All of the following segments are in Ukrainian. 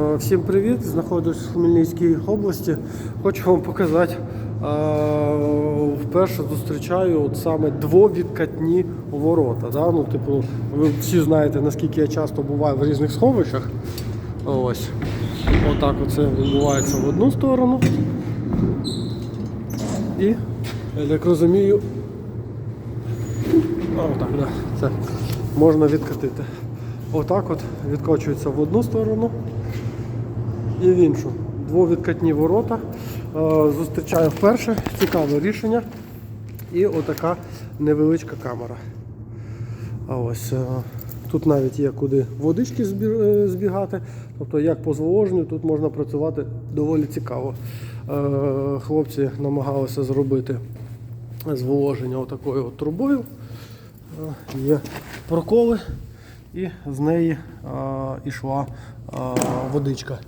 Е, Всім привіт! Знаходжусь в Хмельницькій області. Хочу вам показати. е, Вперше зустрічаю от саме двовідкатні ворота. Да? Ну, типу, ви всі знаєте, наскільки я часто буваю в різних сховищах. Ось. Отак оце відбувається в одну сторону. І, я так розумію, отак, да. Це можна відкатити. Отак от відкочується в одну сторону і в іншу. Двовідкатні ворота. Е, Зустрічаю вперше. Цікаве рішення. І отака невеличка камера. А ось е, тут навіть є куди водички е, збігати. Тобто як по зволоженню тут можна працювати доволі цікаво. Хлопці намагалися зробити зволоження отакою от трубою. Є проколи, і з неї е, ішла е, водичка.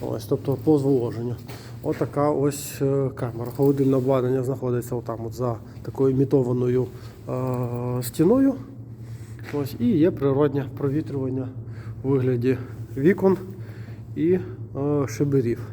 Ось, тобто по зволоженню. Отака ось е, камера. Холодильне обладнання знаходиться отам от за такою імітованою е, стіною. Ось, і є природнє провітрювання у вигляді вікон і е, шиберів.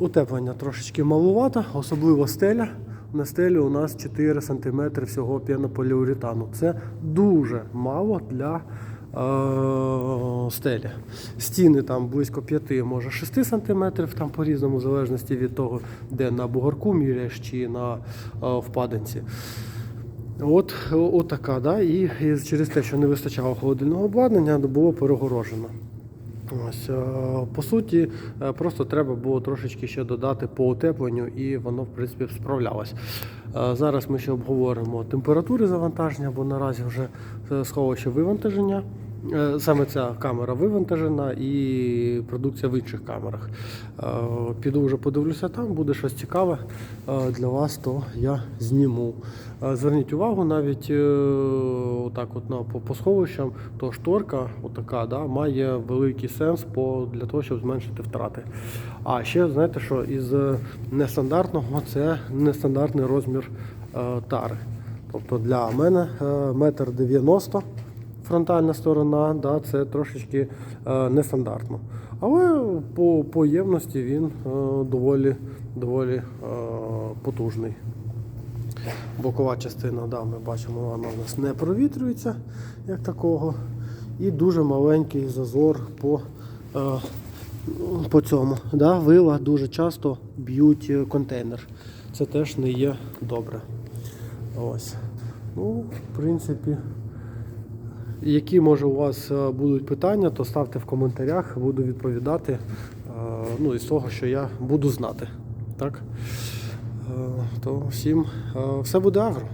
Утеплення трошечки малувато, особливо стеля. На стелі у нас 4 см всього пінополіуретану. Це дуже мало для е, стелі. Стіни там близько 5, може 6 см, там по-різному, в залежності від того, де на бугорку міряєш чи на е, впадинці. От, от така, да? і, і через те, що не вистачало холодильного обладнання, було перегорожено. Ось, е, по суті, е, просто треба було трошечки ще додати по утепленню, і воно, в принципі, справлялось. Е, Зараз ми ще обговоримо температури завантаження, бо наразі вже сховище вивантаження. Е, Саме ця камера вивантажена і продукція в інших камерах. Е, Піду вже подивлюся там, буде щось цікаве е, для вас, то я зніму. Зверніть увагу, навіть отак от на, по, сховищам, то шторка отака, да, має великий сенс по, для того, щоб зменшити втрати. А ще знаєте, що із нестандартного це нестандартний розмір тари. Тобто для мене метр дев'яносто фронтальна сторона, да, це трошечки е, нестандартно. Але по, по ємності він е, доволі, доволі е, потужний. Бокова частина, да, ми бачимо, вона у нас не провітрюється як такого. І дуже маленький зазор по, е, по цьому. Да, вила дуже часто б'ють е, контейнер. Це теж не є добре. Ось. Ну, в принципі, які може у вас е, будуть питання, то ставте в коментарях, буду відповідати. е, Ну, із того, що я буду знати. Так? Е, То всім все буде агро.